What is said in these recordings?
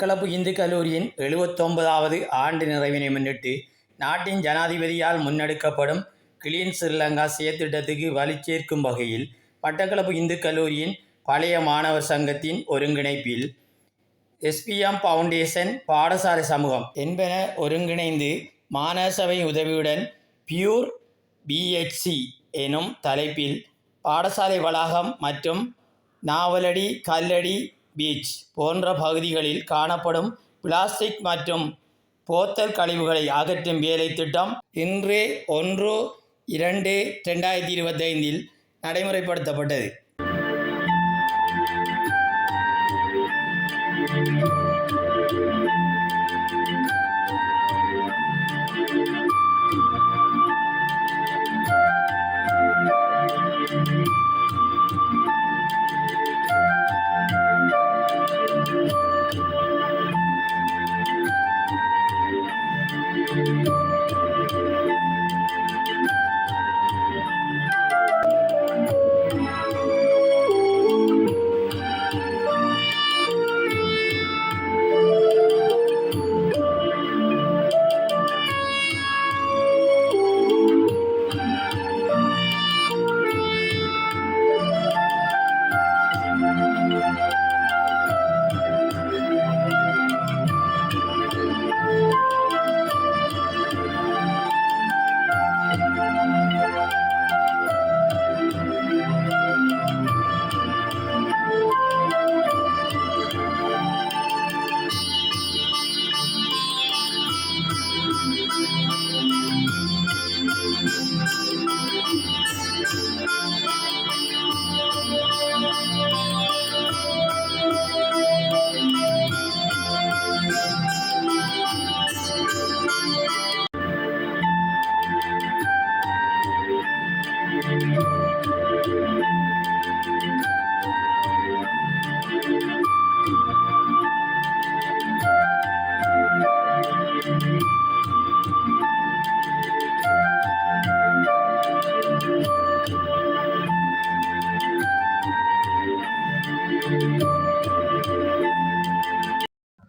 மட்டக்களப்பு இந்து கல்லூரியின் எழுபத்தொன்பதாவது ஆண்டு நிறைவினை முன்னிட்டு நாட்டின் ஜனாதிபதியால் முன்னெடுக்கப்படும் கிளீன் ஸ்ரீலங்கா செயற்திட்டத்துக்கு சேர்க்கும் வகையில் மட்டக்களப்பு இந்து கல்லூரியின் பழைய மாணவர் சங்கத்தின் ஒருங்கிணைப்பில் எஸ்பிஎம் ஃபவுண்டேஷன் பாடசாலை சமூகம் என்பன ஒருங்கிணைந்து மாநகரசபை உதவியுடன் பியூர் பிஹெச்சி எனும் தலைப்பில் பாடசாலை வளாகம் மற்றும் நாவலடி கல்லடி பீச் போன்ற பகுதிகளில் காணப்படும் பிளாஸ்டிக் மற்றும் போத்தல் கழிவுகளை அகற்றும் வேலை திட்டம் இன்று ஒன்று இரண்டு ரெண்டாயிரத்தி இருபத்தைந்தில் நடைமுறைப்படுத்தப்பட்டது.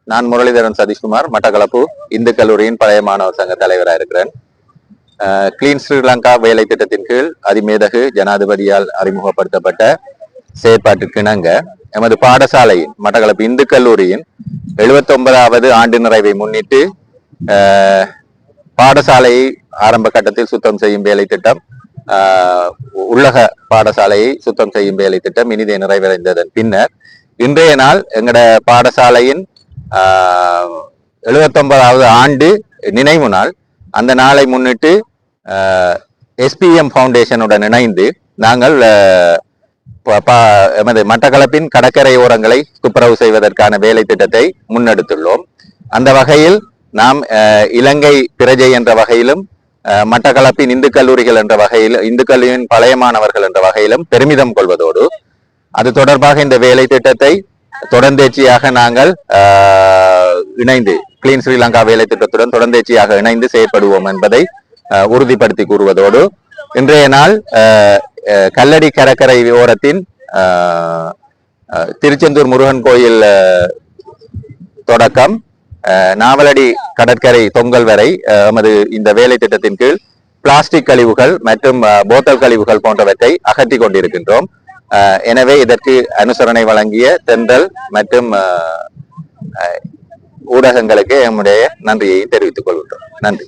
நான் முரளிதரன் சதீஷ்குமார் மட்டக்களப்பு இந்து கல்லூரியின் பழைய மாணவர் சங்க தலைவராக இருக்கிறேன் கிளீன் ஸ்ரீலங்கா வேலை திட்டத்தின் கீழ் அதிமேதகு ஜனாதிபதியால் அறிமுகப்படுத்தப்பட்ட செயற்பாட்டிற்கு இணங்க எமது பாடசாலையின் மட்டக்களப்பு இந்து கல்லூரியின் எழுபத்தி ஒன்பதாவது ஆண்டு நிறைவை முன்னிட்டு பாடசாலையை ஆரம்ப கட்டத்தில் சுத்தம் செய்யும் வேலை திட்டம் உள்ளக பாடசாலையை சுத்தம் செய்யும் வேலை திட்டம் இனிதே நிறைவடைந்ததன் பின்னர் இன்றைய நாள் எங்கட பாடசாலையின் எழுபத்தொன்பதாவது ஆண்டு நினைவு நாள். அந்த நாளை முன்னிட்டு எஸ்பிஎம் ஃபவுண்டேஷனுடன் இணைந்து நாங்கள் ப- ப- எமது மட்டக்களப்பின் கடற்கரை ஓரங்களை துப்புரவு செய்வதற்கான வேலை திட்டத்தை முன்னெடுத்துள்ளோம். அந்த வகையில் நாம் இலங்கை பிரஜை என்ற வகையிலும் மட்டக்களப்பின் இந்து கல்லூரிகள் என்ற வகையில் இந்து கல்லூரியின் பழைய மாணவர்கள் என்ற வகையிலும் பெருமிதம் கொள்வதோடு அது தொடர்பாக இந்த வேலை திட்டத்தை தொடர்ந்தேச்சியாக நாங்கள் இணைந்து கிளீன் ஸ்ரீலங்கா வேலை திட்டத்துடன் தொடர்ந்தேச்சியாக இணைந்து செயற்படுவோம் என்பதை உறுதிப்படுத்தி கூறுவதோடு இன்றைய நாள் கல்லடி கடற்கரை ஓரத்தின் திருச்செந்தூர் முருகன் கோயில் தொடக்கம் நாவலடி கடற்கரை தொங்கல் வரை நமது எமது இந்த வேலை திட்டத்தின் கீழ் பிளாஸ்டிக் கழிவுகள் மற்றும் போத்தல் கழிவுகள் போன்றவற்றை அகற்றி கொண்டிருக்கின்றோம். எனவே இதற்கு அனுசரணை வழங்கிய தென்றல் மற்றும் ஊடகங்களுக்கு எம்முடைய நன்றியை தெரிவித்துக் கொள்கின்றோம். நன்றி.